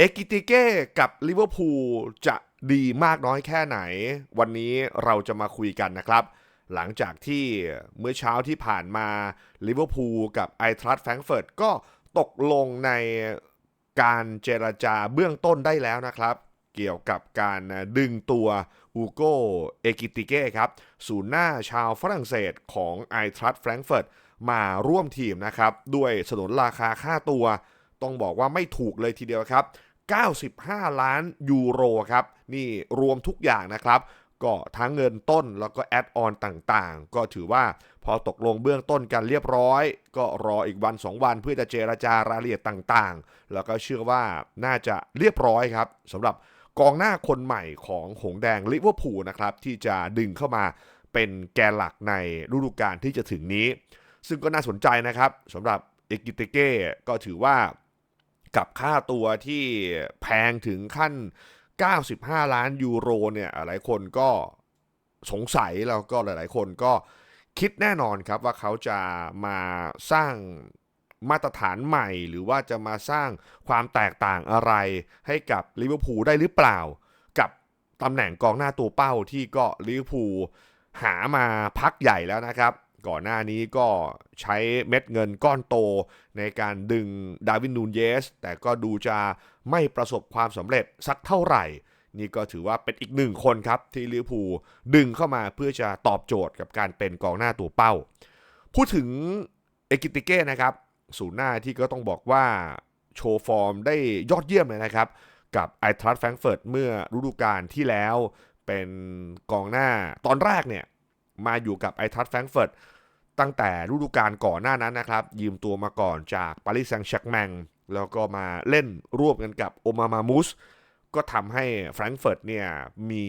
เอกิติเก้กับลิเวอร์พูลจะดีมากน้อยแค่ไหน วันนี้เราจะมาคุยกันนะครับ หลังจากที่เมื่อเช้าที่ผ่านมาลิเวอร์พูลกับไอทรัสแฟรงเฟิร์ตก็ตกลงในการเจรจาเบื้องต้นได้แล้วนะครับ เกี่ยวกับการดึงตัวอูโกเอกิติเก้ครับศูนย์หน้าชาวฝรั่งเศสของไอทรัสแฟรงเฟิร์ตมาร่วมทีมนะครับ ด้วยสนนราคาค่าตัว ต้องบอกว่าไม่ถูกเลยทีเดียวครับ 95 ล้านยูโรครับ นี่รวมทุกอย่างนะครับ ก็ทั้งเงินต้นแล้วก็แอดออนต่างๆ ก็ถือว่าพอตกลงเบื้องต้นกันเรียบร้อย ก็รออีกวัน 2 วันเพื่อจะเจราจารายละเอียดต่างๆ แล้วก็เชื่อว่าน่าจะเรียบร้อยครับสำหรับกองหน้าคนใหม่ของหงแดงลิเวอร์พูลนะครับ ที่จะดึงเข้ามาเป็นแกนหลักในฤดูกาลที่จะถึงนี้ ซึ่งก็น่าสนใจนะครับสำหรับเอกิเตเก้ก็ถือว่า กับค่าตัวที่แพงถึงขั้น 95 ล้านยูโรเนี่ยหลายคนก็สงสัยแล้วก็หลายๆ คนก็คิดแน่นอนครับว่าเขาจะมาสร้างมาตรฐานใหม่ หรือว่าจะมาสร้างความแตกต่างอะไรให้กับลิเวอร์พูลได้หรือเปล่า กับตำแหน่งกองหน้าตัวเป้าที่ก็ลิเวอร์พูลหามาพักใหญ่แล้วนะครับ ก่อนหน้านี้ก็ใช้เม็ดเงินก้อนโตในการดึงดาวินนูนเยส แต่ก็ดูจะไม่ประสบความสำเร็จสักเท่าไหร่ นี่ก็ถือว่าเป็นอีกหนึ่งคนครับที่ลิเวอร์พูลดึงเข้ามาเพื่อจะตอบโจทย์กับการเป็นกองหน้าตัวเป้า พูดถึงเอกิติเก้นะครับศูนย์หน้าที่ก็ต้องบอกว่าโชว์ฟอร์มได้ยอดเยี่ยมเลยนะครับ กับไอทรัสแฟรงเฟิร์ตเมื่อฤดูกาลที่แล้วเป็นกองหน้าตอนแรกเนี่ย มาอยู่กับไอทัสแฟรงเฟิร์ตตั้งแต่ฤดูกาลก่อนหน้านั้นนะครับ ยืมตัวมาก่อนจากปารีสแซงต์แชร์กแมงแล้วก็มาเล่นร่วมกันกับโอมามามุสก็ทำให้แฟรงเฟิร์ตเนี่ยมี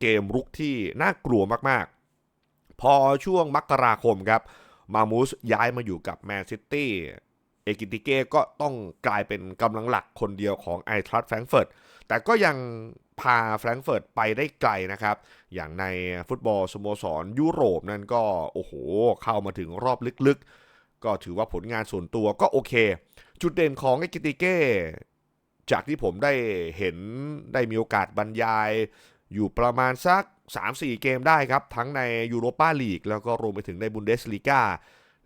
เกมรุกที่น่ากลัวมากๆ พอช่วงมกราคมครับมามูสย้ายมาอยู่กับแมนซิตี้ เอกิติเก้ก็ต้องกลายเป็นกำลังหลักคนเดียวของไอทรัสแฟรงเฟิร์ตแต่ก็ยังพาแฟรงเฟิร์ตไปได้ไกลนะครับ อย่างในฟุตบอลสโมสรยุโรปนั่นก็โอ้โหเข้ามาถึงรอบลึกๆ ก็ถือว่าผลงานส่วนตัวก็โอเค จุดเด่นของไอกิติเก้จากที่ผมได้เห็นได้มีโอกาสบรรยายอยู่ประมาณสัก 3-4 เกมได้ครับ ทั้งในยูโรปาลีกแล้วก็รวมไปถึงในบุนเดสลีกา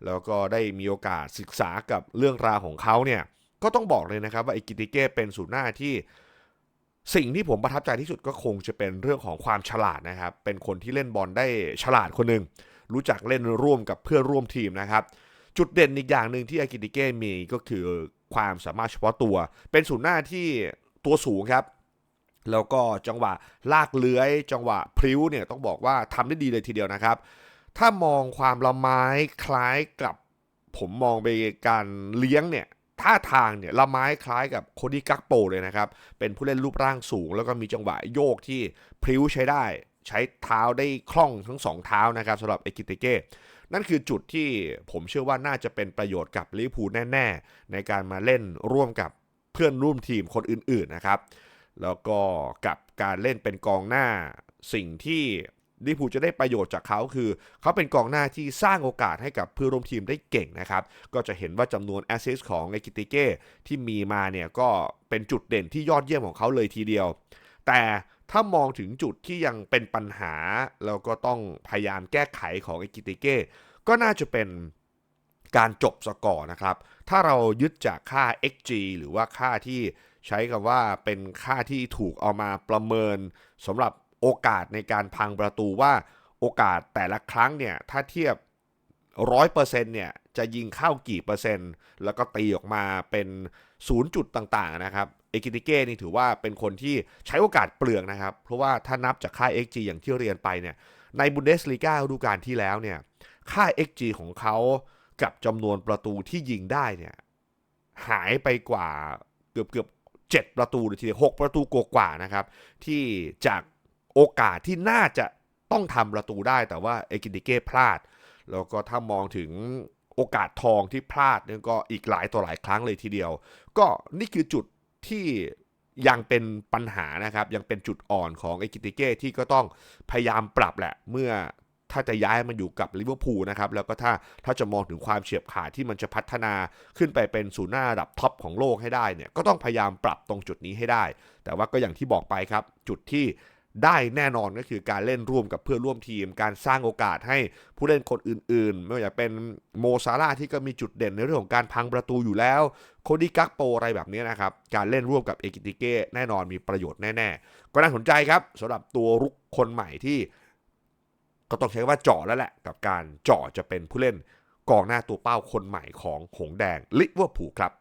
แล้วก็ได้มีโอกาสศึกษากับเรื่องราวของเขาเนี่ยก็ต้องบอกเลยนะครับว่าไอกิติเก้เป็นศูนย์หน้าที่สิ่งที่ผมประทับใจที่สุดก็คงจะเป็นเรื่องของความฉลาดนะครับ เป็นคนที่เล่นบอลได้ฉลาดคนหนึ่งรู้จักเล่นร่วมกับเพื่อนร่วมทีมนะครับ จุดเด่นอีกอย่างหนึ่งที่อากิติเก้มีก็คือความสามารถเฉพาะตัว เป็นศูนย์หน้าที่ตัวสูงครับ แล้วก็จังหวะลากเลื้อย จังหวะพริ้วเนี่ยต้องบอกว่าทำได้ดีเลยทีเดียวนะครับ ถ้ามองความละไม้คล้ายกับผมมองไปการเลี้ยงเนี่ยท่าทางเนี่ยละไม้คล้ายกับโคดี้กักโปเลยนะครับ เป็นผู้เล่นรูปร่างสูง แล้วก็มีจังหวะโยกที่พริ้วใช้ได้ ใช้เท้าได้คล่องทั้งสองเท้านะครับสำหรับเอกิเตเก้นั่นคือจุดที่ผมเชื่อว่าน่าจะเป็นประโยชน์กับลิเวอร์พูแน่ ๆ ในการมาเล่นร่วมกับเพื่อนร่วมทีมคนอื่นๆนะครับ แล้วก็กับการเล่นเป็นกองหน้าสิ่งที่ ลิเวอร์พูลจะได้ประโยชน์จากเขาคือ เขาเป็นกองหน้าที่สร้างโอกาสให้กับเพื่อร่วมทีมได้เก่งนะครับ ก็จะเห็นว่าจำนวนแอสซิสของเอกิติเก้ที่มีมาเนี่ยก็เป็นจุดเด่นที่ยอดเยี่ยมของเขาเลยทีเดียว แต่ถ้ามองถึงจุดที่ยังเป็นปัญหา แล้วก็ต้องพยายามแก้ไขของเอกิติเก้ก็น่าจะเป็นการจบสกอร์นะครับ ถ้าเรายึดจากค่า xg หรือว่าค่าที่ใช้คำว่าเป็นค่าที่ถูกเอามาประเมินสำหรับ โอกาสในการพังประตูว่าโอกาสแต่ละครั้งเนี่ยถ้าเทียบร้อยเปอร์เซ็นต์เนี่ยจะยิงเข้ากี่เปอร์เซ็นต์ แล้วก็ตีออกมาเป็นศูนย์จุดต่างๆนะครับเอกิติเก้นี่ถือว่าเป็นคนที่ใช้โอกาสเปลืองนะครับ เพราะว่าถ้านับจากค่า xg อย่างที่เรียนไปเนี่ยในบุนเดสลีกาฤดูกาลที่แล้วเนี่ยค่า xg ของเขากับจำนวนประตูที่ยิงได้เนี่ยหายไปกว่าเกือบเกือบเจ็ดประตูเลยทีเดียวหกประตูกว่าๆนะครับ ที่จาก โอกาสที่น่าจะต้องทำประตูได้แต่ว่าเอกินติเก้พลาด แล้วก็ถ้ามองถึงโอกาสทองที่พลาดนี่ก็อีกหลายต่อหลายครั้งเลยทีเดียว ก็นี่คือจุดที่ยังเป็นปัญหานะครับ ยังเป็นจุดอ่อนของเอกิติเก้ที่ก็ต้องพยายามปรับแหละ เมื่อถ้าจะย้ายมันอยู่กับลิเวอร์พูลนะครับ แล้วก็ถ้าถ้าจะมองถึงความเฉียบขาดที่มันจะพัฒนาขึ้นไปเป็นศูนย์หน้าระดับท็อปของโลกให้ได้เนี่ยก็ต้องพยายามปรับตรงจุดนี้ให้ได้ แต่ว่าก็อย่างที่บอกไปครับ จุดที่ ได้แน่นอนก็คือการเล่นร่วมกับเพื่อนร่วมทีม การสร้างโอกาสให้ผู้เล่นคนอื่นๆ ไม่ว่าจะเป็นโมซาร่าที่ก็มีจุดเด่นในเรื่องของการพังประตูอยู่แล้ว โคดีกักโปอะไรแบบนี้นะครับ การเล่นร่วมกับเอกิติเก้แน่นอนมีประโยชน์แน่ๆ ก็น่าสนใจครับสำหรับตัวรุกคนใหม่ที่ ก็ต้องใช้ว่าเจาะแล้วแหละ กับการเจาะจะเป็นผู้เล่นกองหน้าตัวเป้าคนใหม่ของหงส์แดงลิเวอร์พูลครับ